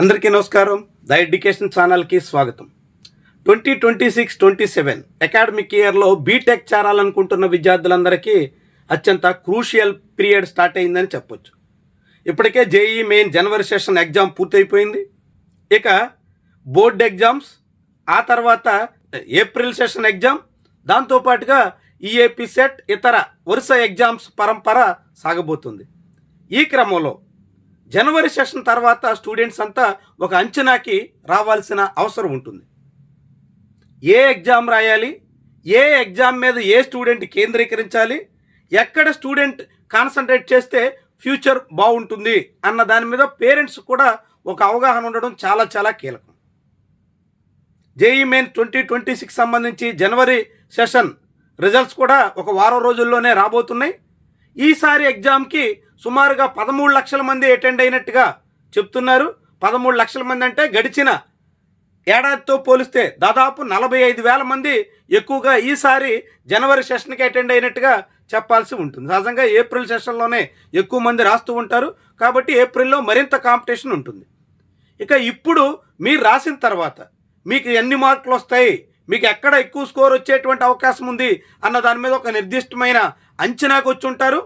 అందరికీ నమస్కారం. The education ఛానల్కి స్వాగతం. Twenty twenty six twenty seven academic ఇయర్లో బీటెక్ చేరాలనుకుంటున్న విద్యార్థులందరికీ అత్యంత క్రూషియల్ పీరియడ్ స్టార్ట్ అయిందని చెప్పొచ్చు. ఇప్పటికే JEE main January session exam పూర్తయిపోయింది. ఇక బోర్డ్ ఎగ్జామ్స్ ఆ తర్వాత ఏప్రిల్ సెషన్ ఎగ్జామ్ దాంతోపాటుగా ఈఏపీ సెట్ ఇతర వరుస ఎగ్జామ్స్ పరంపర సాగబోతుంది. ఈ క్రమంలో జనవరి సెషన్ తర్వాత స్టూడెంట్స్ అంతా ఒక అంచనాకి రావాల్సిన అవసరం ఉంటుంది. ఏ ఎగ్జామ్ రాయాలి? ఏ ఎగ్జామ్ మీద ఏ స్టూడెంట్ కేంద్రీకరించాలి? ఎక్కడ స్టూడెంట్ కాన్సన్ట్రేట్ చేస్తే ఫ్యూచర్ బాగుంటుంది అన్న దాని మీద పేరెంట్స్ కూడా ఒక అవగాహన ఉండడం చాలా చాలా కీలకం. JEE main twenty twenty six సంబంధించి జనవరి సెషన్ రిజల్ట్స్ కూడా ఒక వారం రోజుల్లోనే రాబోతున్నాయి. ఈసారి ఎగ్జామ్కి సుమారుగా పదమూడు లక్షల మంది అటెండ్ అయినట్టుగా చెప్తున్నారు. పదమూడు లక్షల మంది అంటే గడిచిన ఏడాదితో పోలిస్తే దాదాపు నలభై ఐదు వేల మంది ఎక్కువగా ఈసారి జనవరి సెషన్కి అటెండ్ అయినట్టుగా చెప్పాల్సి ఉంటుంది. సహజంగా ఏప్రిల్ సెషన్లోనే ఎక్కువ మంది రాస్తూ ఉంటారు. కాబట్టి ఏప్రిల్లో మరింత కాంపిటీషన్ ఉంటుంది. ఇక ఇప్పుడు మీరు రాసిన తర్వాత మీకు ఎన్ని మార్కులు వస్తాయి? మీకు ఎక్కడ ఎక్కువ స్కోర్ వచ్చేటువంటి అవకాశం ఉంది? అన్న దాని మీద ఒక నిర్దిష్టమైన అంచనాకు వచ్చి ఉంటారు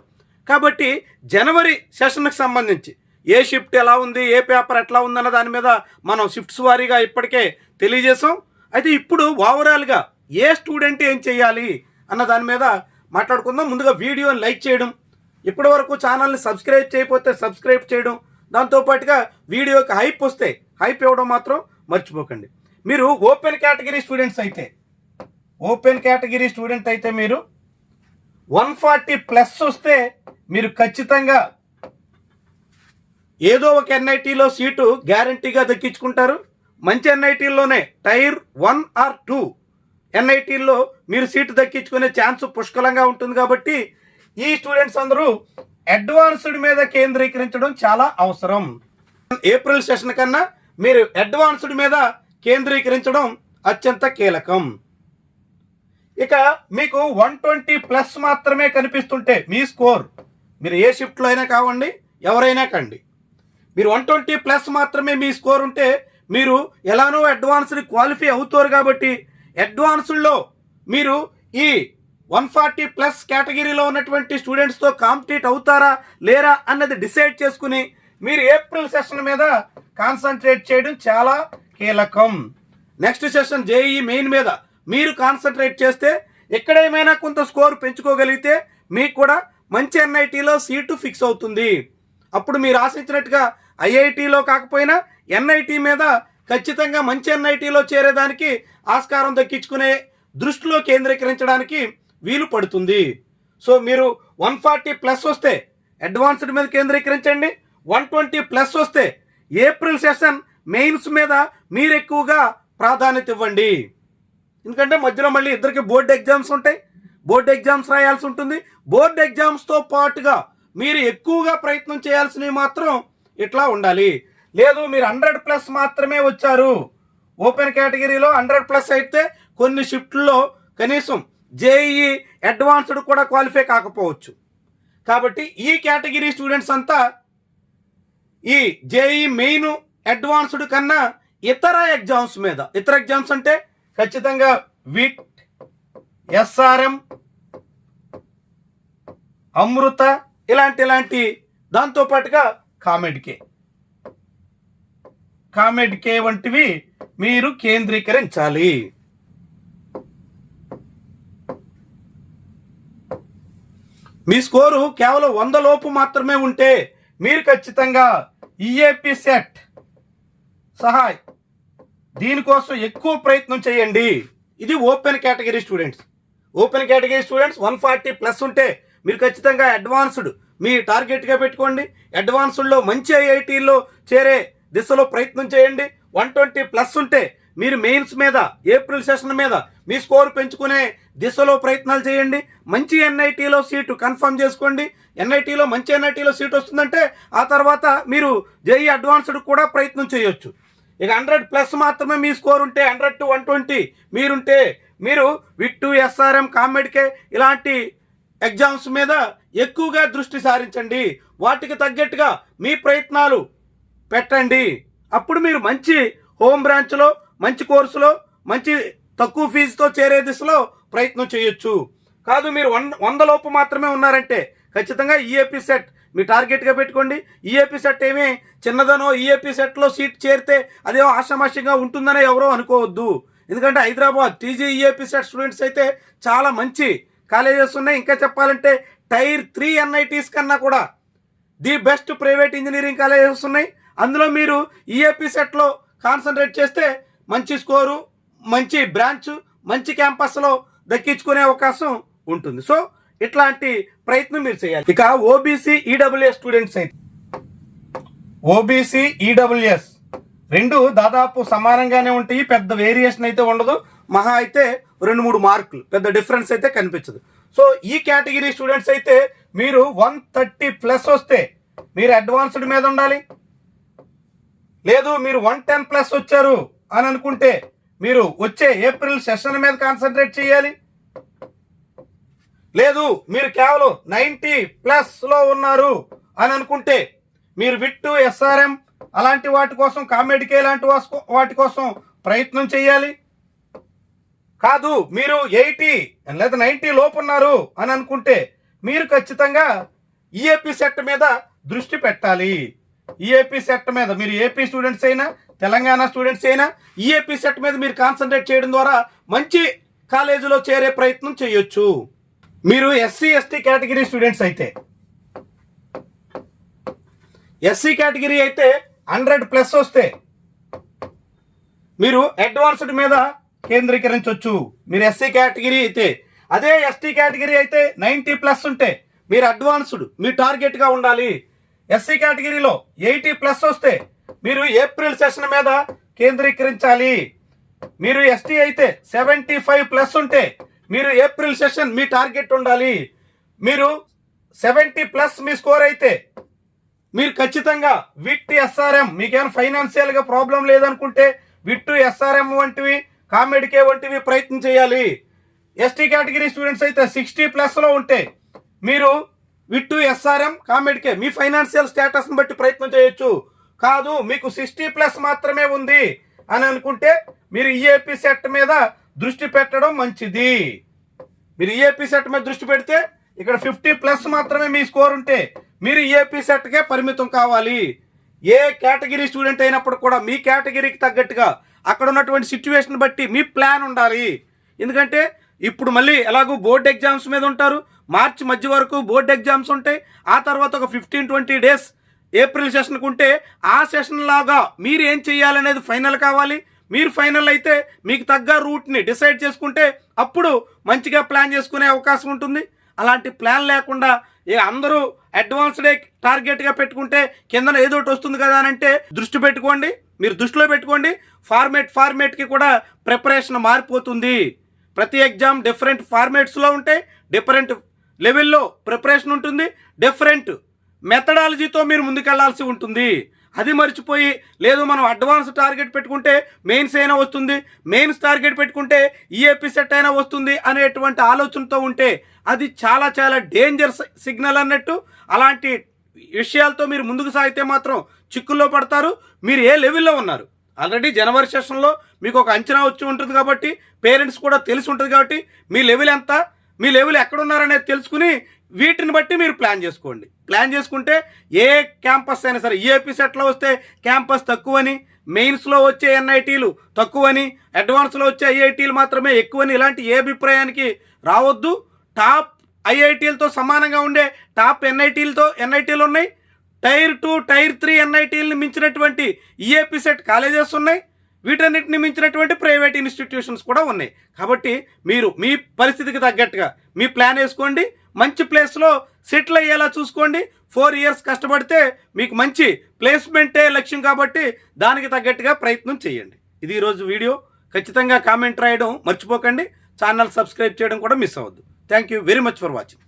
కాబట్టి జనవరి సెషన్కి సంబంధించి ఏ షిఫ్ట్ ఎలా ఉంది ఏ పేపర్ ఎట్లా ఉందన్న దాని మీద మనం షిఫ్ట్స్ వారీగా ఇప్పటికే తెలియజేసాం అయితే ఇప్పుడు ఓవరాల్గా ఏ స్టూడెంట్ ఏం చేయాలి అన్న దాని మీద మాట్లాడుకుందాం. ముందుగా వీడియోని లైక్ చేయడం ఇప్పటి వరకు ఛానల్ని సబ్స్క్రైబ్ చేయకపోతే సబ్స్క్రైబ్ చేయడం దాంతోపాటుగా వీడియోకి హైప్ వస్తే హైప్ ఇవ్వడం మాత్రం మర్చిపోకండి. మీరు ఓపెన్ కేటగిరీ స్టూడెంట్స్ అయితే ఓపెన్ కేటగిరీ స్టూడెంట్ అయితే మీరు వన్ ఫార్టీ ప్లస్ వస్తే మీరు ఖచ్చితంగా ఏదో ఒక ఎన్ఐటీలో సీటు గ్యారంటీగా దక్కించుకుంటారు. మంచి ఎన్ఐటీల్లోనే టైర్ వన్ ఆర్ టూ ఎన్ఐటీల్లో మీరు సీటు దక్కించుకునే ఛాన్స్ పుష్కలంగా ఉంటుంది కాబట్టి ఈ స్టూడెంట్స్ అందరూ అడ్వాన్స్డ్ మీద కేంద్రీకరించడం చాలా అవసరం. ఏప్రిల్ సెషన్ కన్నా మీరు అడ్వాన్స్డ్ మీద కేంద్రీకరించడం అత్యంత కీలకం. ఇక మీకు వన్ ట్వంటీ ప్లస్ మాత్రమే కనిపిస్తుంటే మీ స్కోర్. మీరు ఏ షిఫ్ట్లో అయినా కావండి ఎవరైనా కండి. మీరు వన్ ట్వంటీ ప్లస్ మాత్రమే మీ స్కోర్ ఉంటే మీరు ఎలానో అడ్వాన్స్డ్ క్వాలిఫై అవుతారు కాబట్టి అడ్వాన్స్డ్లో మీరు ఈ వన్ ఫార్టీ ప్లస్ కేటగిరీలో ఉన్నటువంటి స్టూడెంట్స్తో కాంపిటీట్ అవుతారా లేరా అన్నది డిసైడ్ చేసుకుని మీరు ఏప్రిల్ సెషన్ మీద కాన్సన్ట్రేట్ చేయడం చాలా కీలకం. నెక్స్ట్ సెషన్ జేఈ మెయిన్ మీద. మీరు కాన్సన్ట్రేట్ చేస్తే ఎక్కడేమైనా కొంత స్కోర్ పెంచుకోగలిగితే మీకు కూడా మంచి ఎన్ఐటీలో సీటు ఫిక్స్ అవుతుంది. అప్పుడు మీరు ఆశించినట్టుగా ఐఐటిలో కాకపోయినా ఎన్ఐటీ మీద ఖచ్చితంగా మంచి ఎన్ఐటీలో చేరేదానికి ఆస్కారం దక్కించుకునే దృష్టిలో కేంద్రీకరించడానికి వీలు పడుతుంది. సో మీరు వన్ ఫార్టీ ప్లస్ వస్తే అడ్వాన్స్డ్ మీద కేంద్రీకరించండి. వన్ ట్వంటీ ప్లస్ వస్తే ఏప్రిల్ సెషన్ మెయిన్స్ మీద మీరు ఎక్కువగా ప్రాధాన్యత ఇవ్వండి. ఎందుకంటే మధ్యలో మళ్ళీ ఇద్దరికి బోర్డు ఎగ్జామ్స్ ఉంటాయి. బోర్డు ఎగ్జామ్స్ రాయాల్సి ఉంటుంది. బోర్డు ఎగ్జామ్స్తో పాటుగా మీరు ఎక్కువగా ప్రయత్నం చేయాల్సినవి మాత్రం ఇట్లా ఉండాలి. లేదు మీరు హండ్రెడ్ ప్లస్ మాత్రమే వచ్చారు. ఓపెన్ కేటగిరీలో హండ్రెడ్ ప్లస్ అయితే కొన్ని షిఫ్ట్లో కనీసం జేఈ అడ్వాన్స్డ్ కూడా క్వాలిఫై కాకపోవచ్చు. కాబట్టి ఈ కేటగిరీ స్టూడెంట్స్ అంతా ఈ జేఈ మెయిన్ అడ్వాన్స్డ్ కన్నా ఇతర ఎగ్జామ్స్ మీద ఇతర ఎగ్జామ్స్ అంటే ఖచ్చితంగా విట్ ఎస్ఆర్ఎం అమృత ఇలాంటి ఇలాంటి దాంతోపాటుగా కామెడ్కే కామెడ్కే వంటివి మీరు కేంద్రీకరించాలి. మీ స్కోరు కేవలం వంద లోపు మాత్రమే ఉంటే మీరు ఖచ్చితంగా ఈఏపి సెట్ సహాయ్ దీనికోసం ఎక్కువ ప్రయత్నం చేయండి. ఇది open category students. Open category students one forty plus ఉంటే మీరు ఖచ్చితంగా అడ్వాన్స్డ్ మీ టార్గెట్గా పెట్టుకోండి. అడ్వాన్స్డ్లో మంచి ఐఐటీల్లో చేరే దిశలో ప్రయత్నం చేయండి. వన్ ట్వంటీ ప్లస్ ఉంటే మీరు మెయిన్స్ మీద ఏప్రిల్ సెషన్ మీద మీ స్కోర్ పెంచుకునే దిశలో ప్రయత్నాలు చేయండి. మంచి ఎన్ఐటీలో సీటు కన్ఫర్మ్ చేసుకోండి. ఎన్ఐటీలో మంచి ఎన్ఐటీలో సీట్ వస్తుందంటే ఆ తర్వాత మీరు జేఈ అడ్వాన్స్డ్ కూడా ప్రయత్నం చేయొచ్చు. ఇక హండ్రెడ్ ప్లస్ మాత్రమే మీ స్కోర్ ఉంటే హండ్రెడ్ టు వన్ ట్వంటీ మీరుంటే మీరు విట్టు ఎస్ఆర్ఎం కామెడ్కే ఇలాంటి ఎగ్జామ్స్ మీద ఎక్కువగా దృష్టి సారించండి. వాటికి తగ్గట్టుగా మీ ప్రయత్నాలు పెట్టండి. అప్పుడు మీరు మంచి హోమ్ బ్రాంచ్లో మంచి కోర్సులో మంచి తక్కువ ఫీజుతో చేరే దిశలో ప్రయత్నం చేయొచ్చు. కాదు మీరు వంద వంద లోపు మాత్రమే ఉన్నారంటే ఖచ్చితంగా ఈఏపీ సెట్ మీ టార్గెట్గా పెట్టుకోండి. ఈఏపీ సెట్ ఏమీ చిన్నదనో ఈఏపీ సెట్లో సీట్ చేరితే అదేమో ఆషామాషిగా ఉంటుందనే ఎవరో అనుకోవద్దు. ఎందుకంటే Hyderabad TG EAP CET students అయితే చాలా మంచి కాలేజెస్ ఉన్నాయి. ఇంకా చెప్పాలంటే టైర్ త్రీ ఎన్ఐటీస్ కన్నా కూడా the best private engineering colleges ఉన్నాయి. అందులో మీరు ఈఏపీ సెట్లో కాన్సన్ట్రేట్ చేస్తే మంచి స్కోరు మంచి బ్రాంచ్ మంచి క్యాంపస్లో దక్కించుకునే అవకాశం ఉంటుంది. సో ఇట్లాంటి ప్రయత్నం మీరు చేయాలి. ఇక ఓబీసీ ఈడబ్ల్యూఎస్ స్టూడెంట్స్ అయితే. ఓబీసీ ఈడబ్ల్యూఎస్ రెండు దాదాపు సమానంగానే ఉంటాయి. పెద్ద వేరియేషన్ అయితే ఉండదు. మహా అయితే రెండు మూడు మార్కులు. పెద్ద డిఫరెన్స్ అయితే కనిపించదు. సో ఈ కేటగిరీ స్టూడెంట్స్ అయితే మీరు వన్ థర్టీ ప్లస్ వస్తే మీరు అడ్వాన్స్డ్ మీద ఉండాలి. లేదు మీరు వన్ టెన్ ప్లస్ వచ్చారు అని అనుకుంటే మీరు వచ్చే ఏప్రిల్ సెషన్ మీద కాన్సన్ట్రేట్ చేయాలి. లేదు మీరు కేవలం నైంటీ ప్లస్లో ఉన్నారు అని అనుకుంటే మీరు విట్టు ఎస్ఆర్ఎం అలాంటి వాటి కోసం కామెడికే లాంటి వాటి కోసం ప్రయత్నం చేయాలి కాదు మీరు ఎయిటీ లేదా నైంటీ లోపు ఉన్నారు అని అనుకుంటే మీరు ఖచ్చితంగా ఈఏపీ సెట్ మీద దృష్టి పెట్టాలి. ఈఏపీ సెట్ మీద మీరు ఏపీ స్టూడెంట్స్ అయినా తెలంగాణ స్టూడెంట్స్ అయినా ఈఏపీ సెట్ మీద మీరు కాన్సన్ట్రేట్ చేయడం ద్వారా మంచి కాలేజీలో చేరే ప్రయత్నం చేయొచ్చు. మీరు ఎస్సీ ఎస్టీ కేటగిరీ స్టూడెంట్స్ అయితే ఎస్సీ కేటగిరీ అయితే హండ్రెడ్ ప్లస్ వస్తే మీరు అడ్వాన్స్డ్ మీద కేంద్రీకరించవచ్చు మీరు ఎస్సీ కేటగిరీ అయితే అదే ఎస్టీ కేటగిరీ అయితే నైంటీ ప్లస్ ఉంటే మీరు అడ్వాన్స్డ్ మీ టార్గెట్గా ఉండాలి. ఎస్సీ కేటగిరీలో ఎయిటీ ప్లస్ వస్తే మీరు ఏప్రిల్ సెషన్ మీద కేంద్రీకరించాలి. మీరు ఎస్టీ అయితే సెవెంటీ ఫైవ్ ప్లస్ ఉంటే మీరు ఏప్రిల్ సెషన్ మీ టార్గెట్ ఉండాలి. మీరు సెవెంటీ ప్లస్ మీ స్కోర్ అయితే మీరు ఖచ్చితంగా విట్ ఎస్ఆర్ఎం మీకేమైనా ఫైనాన్షియల్గా ప్రాబ్లం లేదనుకుంటే విట్టు ఎస్ఆర్ఎం వంటివి కామెడికే వంటివి ప్రయత్నం చేయాలి. ఎస్టీ కేటగిరీ స్టూడెంట్స్ అయితే సిక్స్టీ ప్లస్లో ఉంటే మీరు విట్టు ఎస్ఆర్ఎం కామెడికే మీ ఫైనాన్షియల్ స్టేటస్ని బట్టి ప్రయత్నం చేయొచ్చు. కాదు మీకు సిక్స్టీ ప్లస్ మాత్రమే ఉంది అని అనుకుంటే మీరు ఈఏపీ సెట్ మీద దృష్టి పెట్టడం మంచిది. మీరు ఏపీ సెట్ మీద దృష్టి పెడితే ఇక్కడ ఫిఫ్టీ ప్లస్ మాత్రమే మీ స్కోర్ ఉంటే మీరు ఏపీ సెట్కే పరిమితం కావాలి. ఏ కేటగిరీ స్టూడెంట్ అయినప్పుడు కూడా మీ కేటగిరీకి తగ్గట్టుగా అక్కడ ఉన్నటువంటి సిచ్యువేషన్ బట్టి మీ ప్లాన్ ఉండాలి. ఎందుకంటే ఇప్పుడు మళ్ళీ ఎలాగో బోర్డ్ ఎగ్జామ్స్ మీద ఉంటారు. మార్చి మధ్య వరకు బోర్డ్ ఎగ్జామ్స్ ఉంటాయి. ఆ తర్వాత ఒక ఫిఫ్టీన్ ట్వంటీ డేస్ ఏప్రిల్ సెషన్కి ఉంటే ఆ సెషన్ లాగా మీరు ఏం చేయాలనేది ఫైనల్ కావాలి. మీరు ఫైనల్ అయితే మీకు తగ్గ రూట్ని డిసైడ్ చేసుకుంటే అప్పుడు మంచిగా ప్లాన్ చేసుకునే అవకాశం ఉంటుంది. అలాంటి ప్లాన్ లేకుండా ఏ అందరూ అడ్వాన్స్డే టార్గెట్గా పెట్టుకుంటే కిందన ఏదో ఒకటి వస్తుంది కదా అని అంటే దృష్టి పెట్టుకోండి. మీరు దృష్టిలో పెట్టుకోండి. ఫార్మేట్ ఫార్మేట్కి కూడా ప్రిపరేషన్ మారిపోతుంది. ప్రతి ఎగ్జామ్ డిఫరెంట్ ఫార్మేట్స్లో ఉంటాయి డిఫరెంట్ లెవెల్లో ప్రిపరేషన్ ఉంటుంది. డిఫరెంట్ మెథడాలజీతో మీరు ముందుకెళ్ళాల్సి ఉంటుంది. అది మర్చిపోయి లేదు మనం అడ్వాన్స్ టార్గెట్ పెట్టుకుంటే మెయిన్స్ అయినా వస్తుంది మెయిన్స్ టార్గెట్ పెట్టుకుంటే ఈఏపీ సెట్ అయినా వస్తుంది అనేటువంటి ఆలోచనతో ఉంటే అది చాలా చాలా డేంజర్ సిగ్నల్ అన్నట్టు అలాంటి విషయాలతో మీరు ముందుకు సాగితే మాత్రం చిక్కుల్లో పడతారు మీరు ఏ లెవెల్లో ఉన్నారు. ఆల్రెడీ జనవరి సెషన్లో మీకు ఒక అంచనా వచ్చి ఉంటుంది కాబట్టి పేరెంట్స్ కూడా తెలిసి ఉంటుంది కాబట్టి మీ లెవెల్ ఎంత మీ లెవెల్ ఎక్కడున్నారనేది తెలుసుకుని వీటిని బట్టి మీరు ప్లాన్ చేసుకోండి. ప్లాన్ చేసుకుంటే ఏ క్యాంపస్ అయినా సరే ఏపీ సెట్లో వస్తే క్యాంపస్ తక్కువని మెయిన్స్లో వచ్చే ఎన్ఐటీలు తక్కువని అడ్వాన్స్లో వచ్చే ఐఐటీలు మాత్రమే ఎక్కువని ఇలాంటి ఏ అభిప్రాయానికి రావద్దు. టాప్ ఐఐటీలతో సమానంగా ఉండే టాప్ ఎన్ఐటీలతో ఎన్ఐటీలు ఉన్నాయి. టైర్ టూ టైర్ త్రీ ఎన్ఐటీలను మించినటువంటి ఈఏపీ సెట్ కాలేజెస్ ఉన్నాయి. వీటన్నిటిని మించినటువంటి ప్రైవేట్ ఇన్స్టిట్యూషన్స్ కూడా ఉన్నాయి. కాబట్టి మీరు మీ పరిస్థితికి తగ్గట్టుగా మీ ప్లాన్ వేసుకోండి. మంచి ప్లేస్లో సెటిల్ అయ్యేలా చూసుకోండి. ఫోర్ ఇయర్స్ కష్టపడితే మీకు మంచి ప్లేస్మెంటే లక్ష్యం కాబట్టి దానికి తగ్గట్టుగా ప్రయత్నం చేయండి. ఇది ఈరోజు వీడియో. ఖచ్చితంగా కామెంట్ రాయడం మర్చిపోకండి. ఛానల్ సబ్స్క్రైబ్ చేయడం కూడా మిస్ అవ్వద్దు. Thank you very much for watching